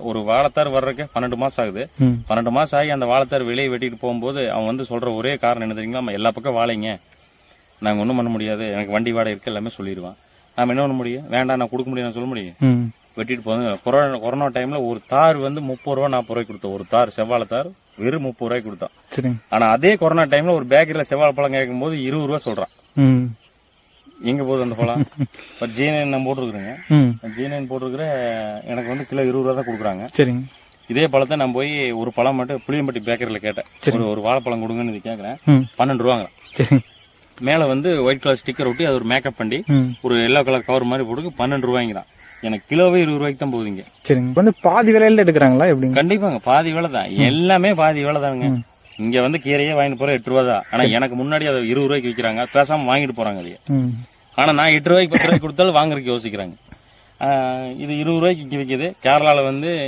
ஒரு வாழைத்தார் வர்றதுக்கு பன்னெண்டு மாசம் ஆகுது. பன்னெண்டு மாசம் ஆகி அந்த வாழைத்தார் வெளியே வெட்டிட்டு போகும்போது அவன் வந்து சொல்ற ஒரே காரணம் என்ன தெரியுங்களா? "அம்மா, எல்லா பக்கம் வாழைங்க. நாங்க ஒன்றும் பண்ண முடியாது. எனக்கு வண்டி வாடகை இருக்கு எல்லாமே சொல்லிடுவான். நாம என்ன பண்ண முடியும்? வேண்டாம் நான் கொடுக்க முடியும் சொல்ல முடியும்? வெட்டிட்டு போங்க கொரோனா கொரோனா டைம்ல ஒரு தார் வந்து முப்பது ரூபா நாற்பது ரூபாய்க்கு கொடுத்தோம். ஒரு தார் செவ்வாழை தார் வெறும் முப்பது ரூபாய்க்கு கொடுத்தான். ஆனா அதே கொரோனா டைம்ல ஒரு பேக்கரியில செவ்வாழை பழம் கேட்கும் போது இருபது ரூபா சொல்றான். எங்க போகுது அந்த பழம். இப்போ ஜீனன் நான் போட்டிருக்கிறேங்க. ஜீனன் போட்டிருக்கிற எனக்கு வந்து கிலோ இருபது ரூபா தான் கொடுக்குறாங்க. சரிங்க. இதே பழத்தை நான் போய் ஒரு பழம் மட்டும் புளியம்பட்டி பேக்கரியில் கேட்டேன். ஒரு ஒரு வாழைப்பழம் கொடுங்கன்னு இது கேட்குறேன் பன்னெண்டு ரூபாங்க சரிங்க. மேலே வந்து ஒயிட் கலர் ஸ்டிக்கர் ஒட்டி அது ஒரு மேக்கப் பண்ணி ஒரு எல்லோ கலர் கவர் மாதிரி போட்டு பன்னெண்டு ரூபாய்ங்கிறான். எனக்கு கிலோவே இருபது ரூபாய்க்கு தான் போகுதுங்க சரிங்க. வந்து பாதி விலையில எடுக்கிறாங்களா எப்படிங்க? கண்டிப்பாங்க. பாதி வேலை தான். எல்லாமே பாதி வேலை தானுங்க. இங்க வந்து கீரையே வாங்கிட்டு போற எட்டு ரூபா தான். ஆனா எனக்கு முன்னாடி அதை இருபது ரூபாய்க்கு விற்கிறாங்க பேசாம வாங்கிட்டு போறாங்க அதையே. ஆனா நான் எட்டு ரூபாய்க்கு பத்து ரூபாய்க்கு கொடுத்தாலும் வாங்குறதுக்கு யோசிக்கிறாங்க. இது இருபது ரூபாய்க்கு இங்க விற்கிது கேரளால வந்து